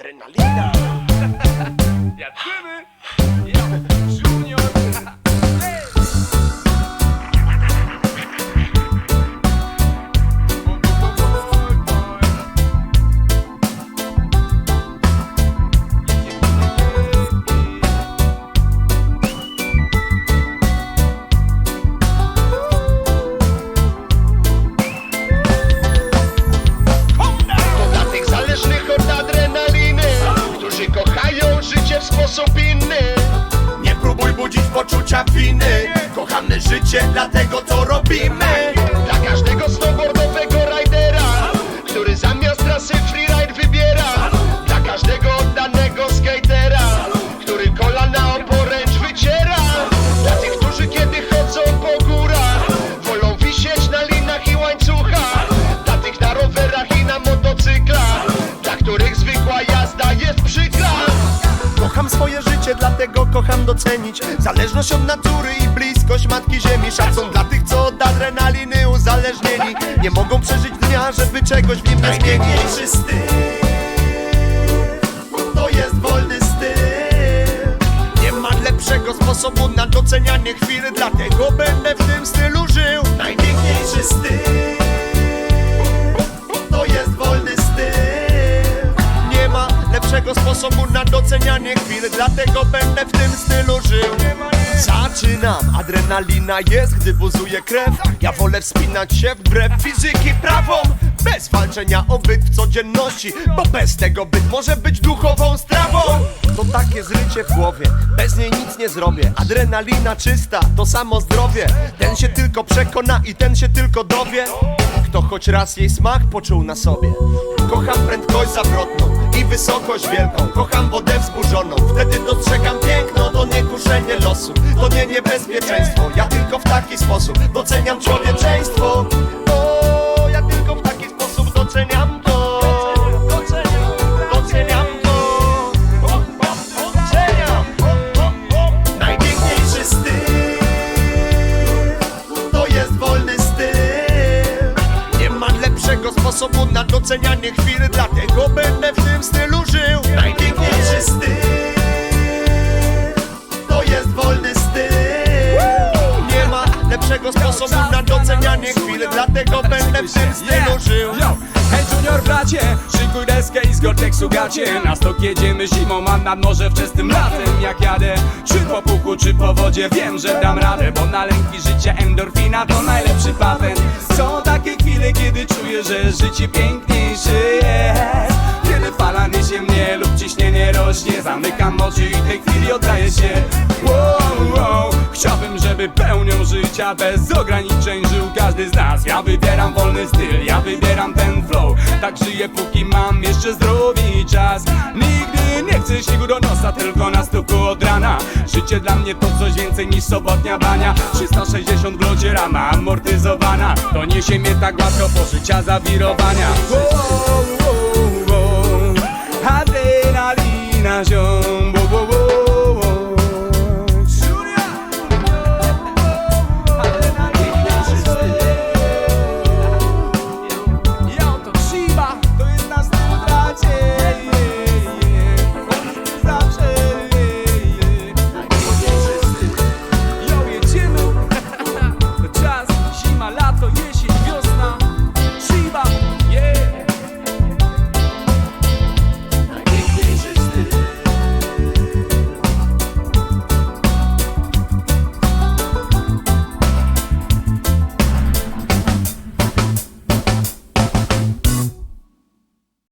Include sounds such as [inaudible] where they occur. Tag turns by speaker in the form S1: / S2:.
S1: Adrenalina. [laughs]
S2: Jadymy!
S3: Sposób inny. Nie próbuj budzić poczucia winy. Kochamy życie, dlatego to robimy życie, dlatego kocham docenić. Zależność od natury i bliskość Matki Ziemi. Szacun dla tych, co od adrenaliny uzależnieni. Nie mogą przeżyć dnia, żeby czegoś w nim nie zmienić. Styl To jest wolny styl. Nie ma lepszego sposobu na docenianie chwil Dlatego będę w tym stylu żył. Najpiękniejszy styl lepszego sposobu na docenianie chwil Dlatego będę w tym stylu żył. Zaczynam, adrenalina jest, gdy buzuje krew. Ja wolę wspinać się wbrew fizyki prawom Bez walczenia o byt w codzienności Bo bez tego byt może być duchową strawą. To takie zrycie w głowie, bez niej nic nie zrobię. Adrenalina czysta, to samo zdrowie. Ten się tylko przekona i ten się tylko dowie. Kto choć raz jej smak poczuł na sobie. Kocham prędkość i wysokość wielką. Kocham wodę wzburzoną, wtedy dostrzegam piękno To nie kuszenie losu, to nie niebezpieczeństwo Ja tylko w taki sposób doceniam lepszego sposobu na docenianie chwil. Dlatego będę w tym stylu żył. Najpiękniejszy styl To jest wolny styl. Nie ma lepszego sposobu na docenianie chwil. Dlatego będę w tym stylu żył.
S2: Hej Junior bracie, szykuj deskę i z Gore-Texu gacie Na stok jedziemy zimą, a nad morze wczesnym latem. Jak jadę, czy po puchu, czy po wodzie Wiem, że dam radę, bo na lęki życia endorfina to najlepszy patent. Są chwile, kiedy czuję, że życie piękniejsze jest. Kiedy fala niesie mnie lub ciśnienie rośnie Zamykam oczy i tej chwili oddaję się. Wow, wow. Chciałbym, żeby pełnią życia bez ograniczeń żył każdy z nas. Ja wybieram wolny styl, ja wybieram ten flow. Tak żyję póki mam jeszcze zdrowie i czas. Nigdy nie chcę śniegu do nosa, tylko na stoku od rana Życie dla mnie to coś więcej niż sobotnia bania. 360 w locie rama amortyzowana. To niesie mnie tak łatwo po życia zawirowania. Adrenalina ziom.